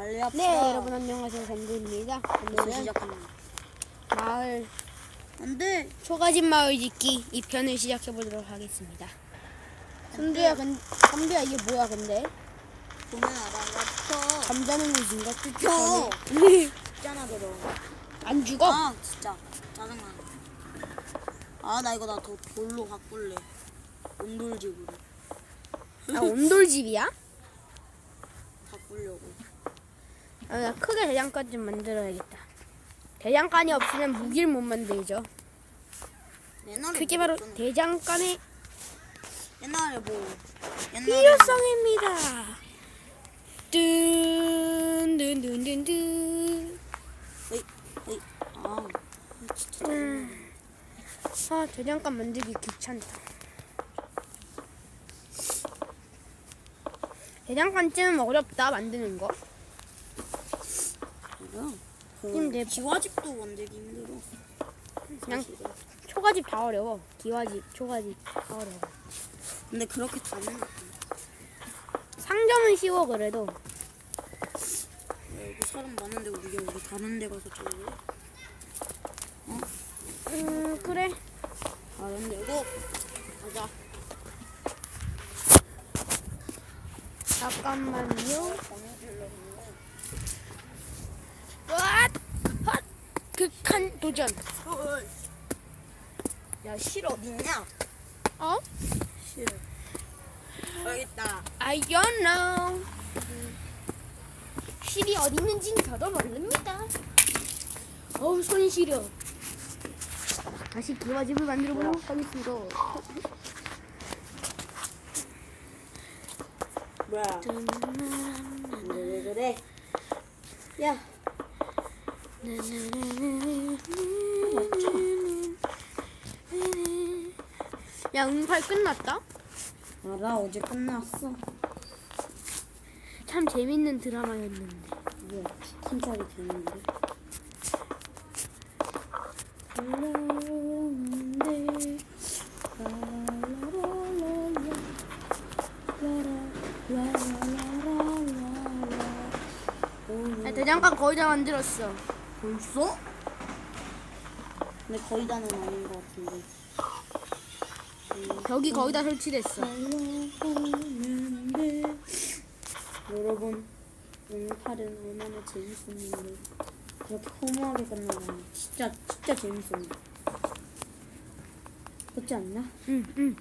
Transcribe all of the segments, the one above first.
달려합시다. 네, 여러분 안녕하세요. 오늘 오늘은 시작합니다. 마을 안 돼. 초가집 마을 짓기 2편을 시작해 보도록 하겠습니다. 선두야, 근 선두야 이게 뭐야 근데? 보면 알아. 나 감자는 것인가? 펴. 뜯기 있잖아, 그럼. 안 죽어? 아, 진짜. 짜증나. 아, 나 이거 나더 돌로 바꿀래. 온돌집으로 아, 온돌집이야? 바꾸려고. 아, 나 크게 대장간 좀 만들어야겠다. 대장간이 없으면 무기를 못 만들죠. 옛날에 그게 뭐 바로 어떤- 대장간의 옛날에 뭐 옛날에 필요성입니다. 뚠뚠뚠뚠뚠 어이, 어이. 아, 진짜 음. 아, 대장간 만들기 귀찮다. 대장간 쯤 어렵다 만드는 거. 짜증나. 근데 그 기와집도 만들기 힘들어. 그냥 사실은. 초가집 다 어려워. 기와집, 초가집 다 어려워. 근데 그렇게 다는 거 상점은 쉬워 그래도. 여기 사람 많은데 우리가 우리 다른 데 가서 저기 음 그래. 다른 데고 가자. 잠깐만요. 왓! 헛! 극한 도전. 야, 실 어딨냐? 어? 실. 여기 있다. I don't know. 실이 어디 있는지는 저도 모릅니다. 어우 손이 시려. 다시 기와집을 만들어 보도록 하겠습니다. 뭐야? 왜 그래? 야, 야 응팔 끝났다? 알아 어제 끝났어. 참 재밌는 드라마였는데. 뭐야? 칭찬이 되는데. 야, 대장간 거의 다 만들었어. 벌써? 근데 거의 다는 아닌 것 같은데. 벽이 거의 다 설치됐어. 여러분, 오늘팔은 얼마나 재밌었는데. 그렇게 허무하게 끝나다니. 진짜, 진짜 재밌었는데. 그렇지 않나? 응, 응.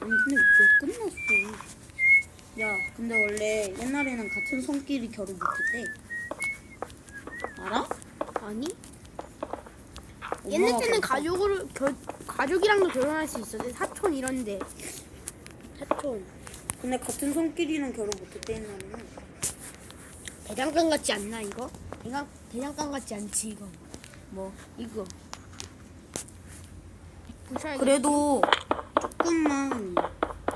아니, 근데 왜 끝났어? 야, 근데 원래 옛날에는 같은 성끼리 결혼 못했대. 아니? 옛날 때는 가족으로 결, 가족이랑도 결혼할 수 있었대. 사촌 이런데. 사촌. 근데 같은 성끼리는 결혼 못했대, 옛날에는. 대장간 같지 않나 이거? 대장 대장간 같지 않지 이거. 뭐? 이거. 부셔야겠다. 그래도 조금만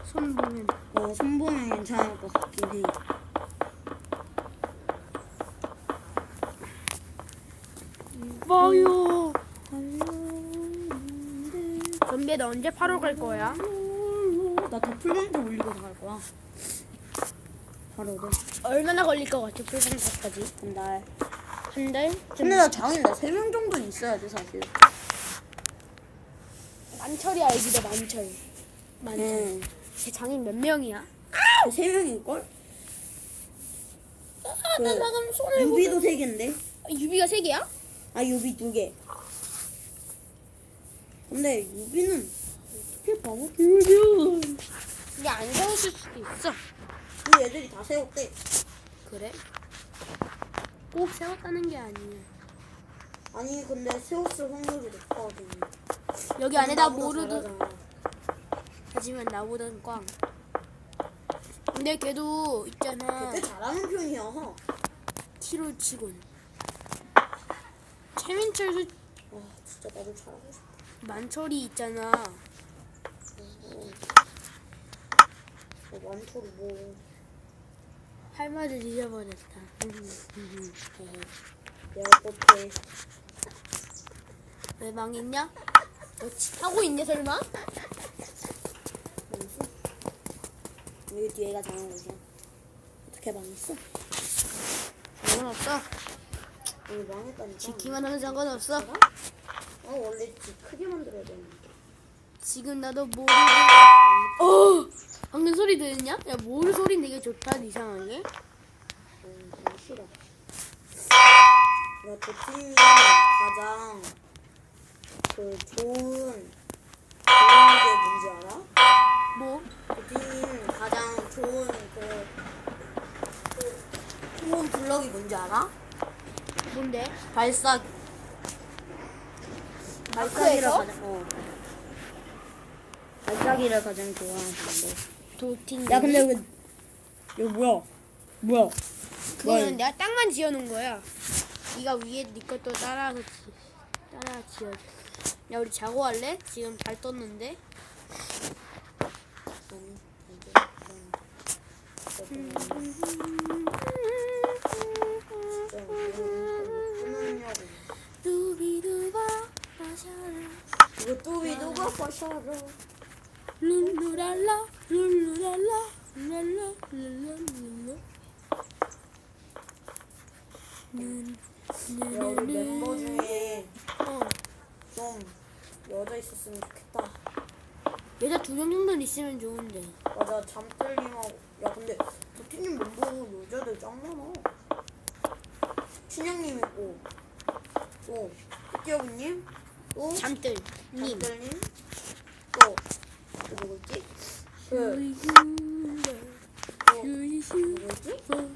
손 보면. 어, 손보면 괜찮을 것 같긴 해. 봐요. 전비야 너 언제 8월 갈 거야? 나 더풀방도 올리고 갈 거야. 바로 돼. 얼마나 걸릴 것 같아 풀상사까지? 한 달. 한 달? 근데 나 장인 나 3명 정도는 있어야 돼, 사실. 만철이 너 만철. 만철. 응. 제 장인 몇 명이야? 3명일 걸? 아, 나 방금 손을 유비도 3개인데? 아, 유비가 세 개야? 아, 유비 2개. 근데 유비는 어떻게 방어 유비. 이게 안 세웠을 수도 있어. 그 애들이 다 세웠대. 그래? 꼭 세웠다는 게 아니야. 아니, 근데 세웠을 확률이 높거든. 여기 안에다 나보다 모르도 잘하잖아. 하지만 나보단 꽝. 근데 걔도 있잖아. 꽤 잘하는 편이야. 키로 치곤. 최민철도 와, 진짜 나도 잘하고 싶어. 만철이 있잖아. 어, 완토로 뭐. 할 말을 잊어버렸다. 내가 어떻게. 왜 망했냐? 너 치- 하고 있네 설마? 망했어? 여기 뒤에가 잘한 거지. 어떻게 망했어? 상관없어. 망했다니까. 지키만 하면 상관없어. 어 원래 집 크게 만들어야 되는데. 지금 나도 모르고. 어! 방금 소리 들렸냐? 야, 모르 소리 되게 좋다, 이상하게. 음, 좀 싫어. 야, 도티님 가장 그 좋은 좋은 게 뭔지 알아? 뭐? 도티님 가장 좋은 그, 그 좋은 블럭이 뭔지 알아? 뭔데? 발사기. 발사기를 마크에서? 가장 어. 발사기를 가장 좋아하는데. 도팅. 야 근데 왜 이거 뭐야? 뭐야? 그거는 내가 땅만 지어놓은 거야. 네가 위에 네 것도 따라서 지, 따라 지어. 야 우리 자고 할래? 지금 잘 떴는데. 안 돼. 음. 진짜 끊었냐고. 두비두바 마샤라 이거 뚜비 누가 파셔라? 룰루랄라 룰루랄라 랄라 랄라 랄라 야 우리 멤버 중에 어좀 여자 있었으면 좋겠다. 여자 두 명 정도는 있으면 좋은데 맞아 잠들님하고 야 근데 도티님 멤버 여자들 짱 많아. 춘향님 있고 또 흑기업님 또 잠들 님 잠들님 또, 또 누구지? 그 또, 누구지? 누구지? 또,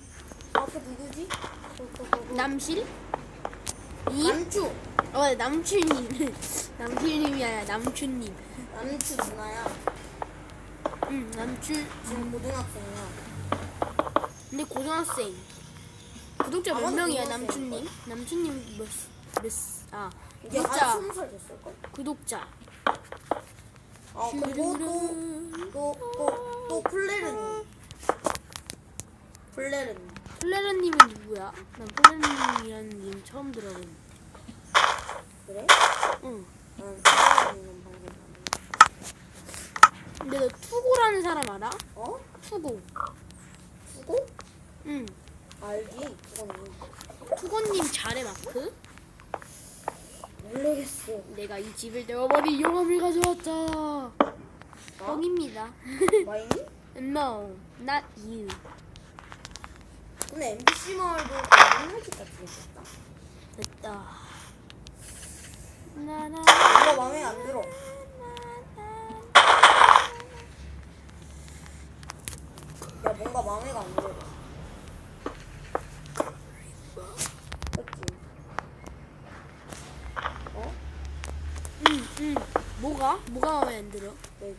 또, 또, 또. 남실 님 남주 어, 남춘님. 남춘님이 아니라 남춘님. 남주 누나야 응, 남춘. 지금 고등학생이야 근데 고등학생. 구독자 몇 아마도 명이야, 고등학생일 남춘님? 남춘님 몇, 몇, 아, 이제 한 구독자. 스무 살 됐을걸? 구독자. 아 그리고 또또또또 플레르님 플레르님 플레르님은 누구야? 난 플레르님이라는 님 처음 들어본. 그래? 응. 난 플레르님은 방금 봤는데. 근데 너 투고라는 사람 알아? 어? 투고. 수고? 응. 알지 그거는 투고님 잘해, 마크? 모르겠어 내가 이 집을 내어버린 용암을 가져왔다. 뻥입니다. 마이니? no, not you. 근데 MBC 마을도 옛날 집 같은 게 있었다 됐다. 나나. 이거 마음에 안 들어 야 뭔가 마음에가 안 들어 그치? 어? 응, 응. 뭐가? 뭐가 마음에 안 들어? 네,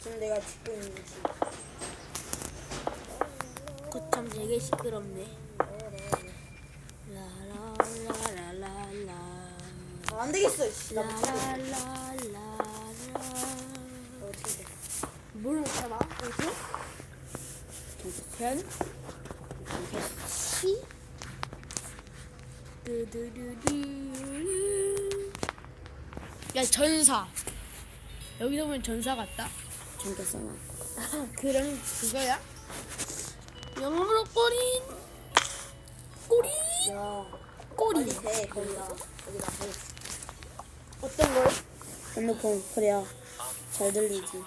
지금 내가 짓고 있는 집 거참 되게 시끄럽네. 라라라라라라. 아, 안 되겠어 씨. 나 라라라라라. 어떻게 돼? 뭘 못하나? 뭐지? 시? 야 전사. 여기서 보면 전사 같다. 잠겼잖아 아, 그럼 그거야? 영어로 꼬리 야. 꼬리 빨리 대 거기다. 어떤 걸? 핸드폰 그래야 잘 들리지.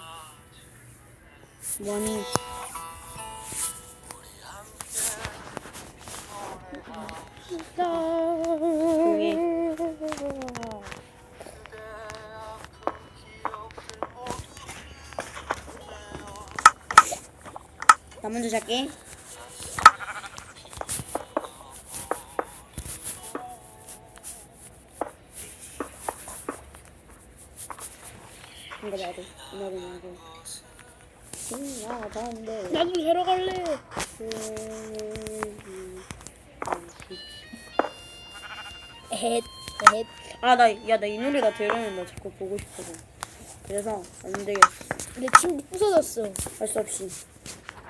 뭐니 나 먼저 잘게 이거 나도 이 노래 나도 신나던데. 나도 자러 갈래. 헷 헷. 아 나 야 나 이 노래가 들으면 나 자꾸 보고 싶거든 그래서 안 되겠어. 내 침대 부서졌어. 할 수 없이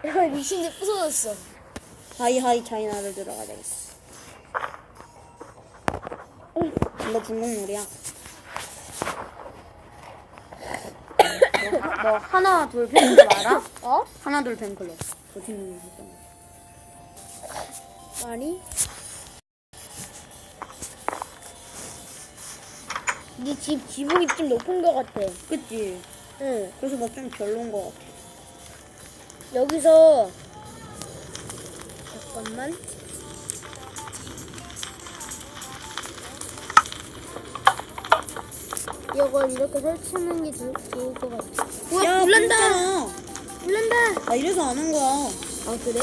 야, 미신이 부서졌어. 하이하이 차이나를 들어가야겠어. 너 어, 죽는 물이야. 너, 하나 둘 팬클럽 알아? 어? 하나 둘 팬클럽. 너 팀. 아니? 네 집 지붕이 좀 높은 것 같아. 그치. 응. 그래서 나 좀 별로인 거 같아. 여기서 잠깐만. 이걸 이렇게 설치하는 게 좋, 좋을 것 같아. 우와, 야, 불난다. 불난다. 나 이래서 안 한 거야. 아 그래?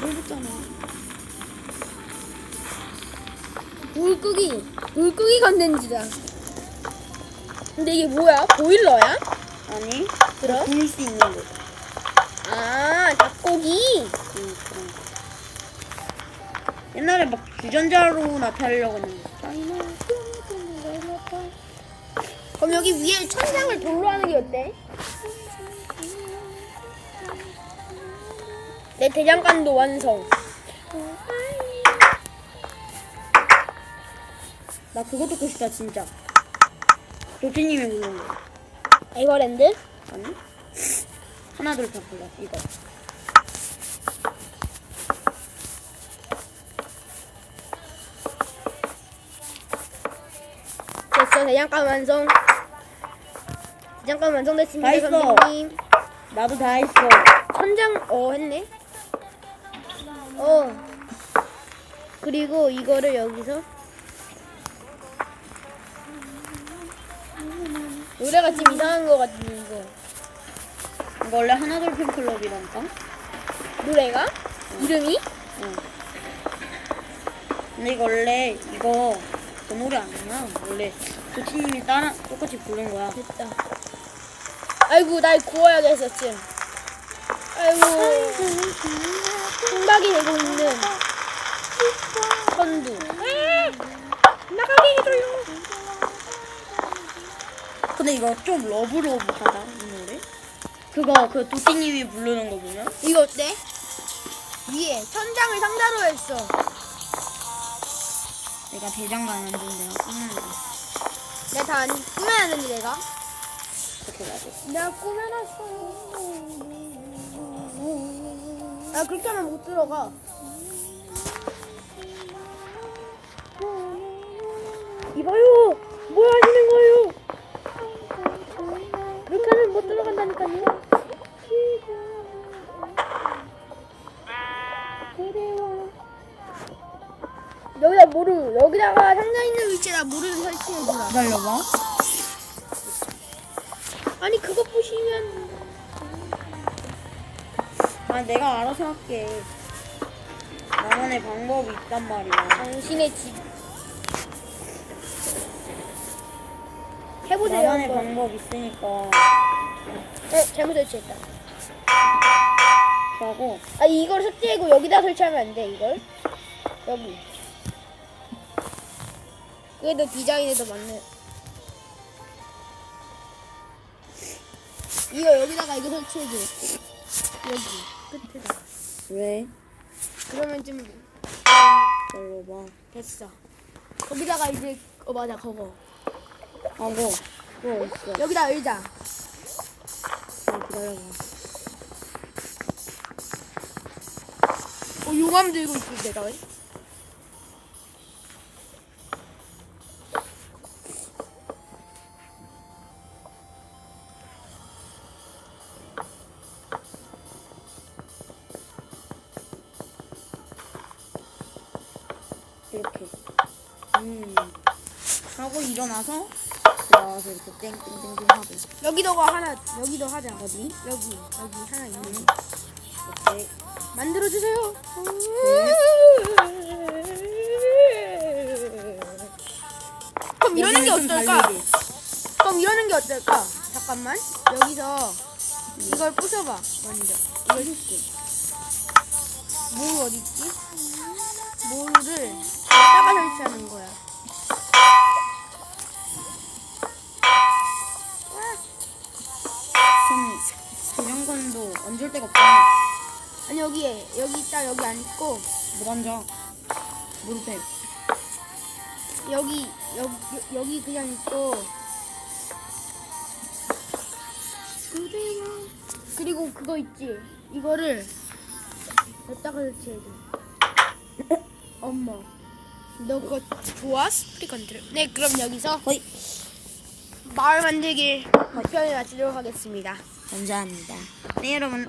물 붙잖아. 불 끄기. 불 끄기 컨텐츠다. 근데 이게 뭐야? 보일러야? 아니? 그럼? 구울 수 있는 거. 아, 닭고기. 응, 그런 거. 옛날에 막 주전자로 나타내려고 했는데. 그럼 여기 위에 천장을 돌로 하는 게 어때? 내 대장간도 완성. 나 그거 듣고 싶다, 진짜. 도티님이 부른 거. 에버랜드? 아니? 하나, 둘, 다 불러. 이거. 됐어, 대장간 완성. 대장간 완성됐습니다, 다 했어. 선생님. 나도 다 했어. 천장, 어, 했네. 어. 그리고 이거를 여기서. 노래가 좀 이상한 것 같은데, 이거. 이거 원래 하나둘 팬클럽이라니까? 노래가? 이름이? 응. 근데 이거 원래 이거 그 노래 아니야. 원래 도티님이 따라 똑같이 부른 거야. 됐다. 아이고, 날 구워야겠어, 지금. 아이고, 흥박이 되고 있는 선두. 나가게 해줘요. 근데 이거 좀 러브러브하다 이 노래. 그거 그 도티님이 부르는 거 보면 이거 어때? 위에 천장을 상자로 했어. 내가 대장간 안. 끝나는 내가 다 안, 꾸며놨는데, 내가. 그렇게 나도. 내가 꾸며놨어. 아, 그렇게 하면 못 들어가. 이봐요! 뭐 하시는 거예요? 하면 못 들어간다니까요. 여기다 모루, 여기다가 상자 있는 위치에다 모루를 설치해 주라. 기다려봐. 아니, 그거 보시면. 아 내가 알아서 할게. 나만의 방법이 있단 말이야. 당신의 집. 해보세요. 나만의 한번. 방법 있으니까 어, 잘못 설치했다. 하고 아, 이걸 삭제하고 여기다 설치하면 안 돼, 이걸. 여기. 그게 더 디자인에 더 맞네. 이거 여기다가 이거 설치해줘. 여기, 끝에다. 왜? 그러면 좀 기다려봐. 됐어. 거기다가 이제, 어, 맞아, 그거. 하고 그거 있어. 여기다 의자. 아, 기다려봐. 어, 용암 들고 있을 내가 왜? 이렇게. 음. 하고 일어나서 나와서 이렇게 땡땡땡땡 하고. 여기도가 하나, 여기도 하자. 어디? 여기, 여기 하나 있는. 이렇게. 만들어 주세요. 그럼 이러는 게 어떨까? 그럼 이러는 게 어떨까? 잠깐만. 여기서 이걸 부숴봐. 먼저. 이걸 줄게. 모루 어디 있지? 모루를 여기다가 설치하는 거야. 얹을 데가 없잖아. 아니 여기에 여기 있다 여기 앉고 못 앉아. 무릎에. 여기 여기 여기 그냥 있고 그리고 그거 있지 이거를 여기다가 설치해줘. 엄마. 너 그거 좋아? 스프리 컨트롤. 네, 그럼 여기서. 마을 만들기 편을 마치도록 하겠습니다. 감사합니다. 네, 여러분.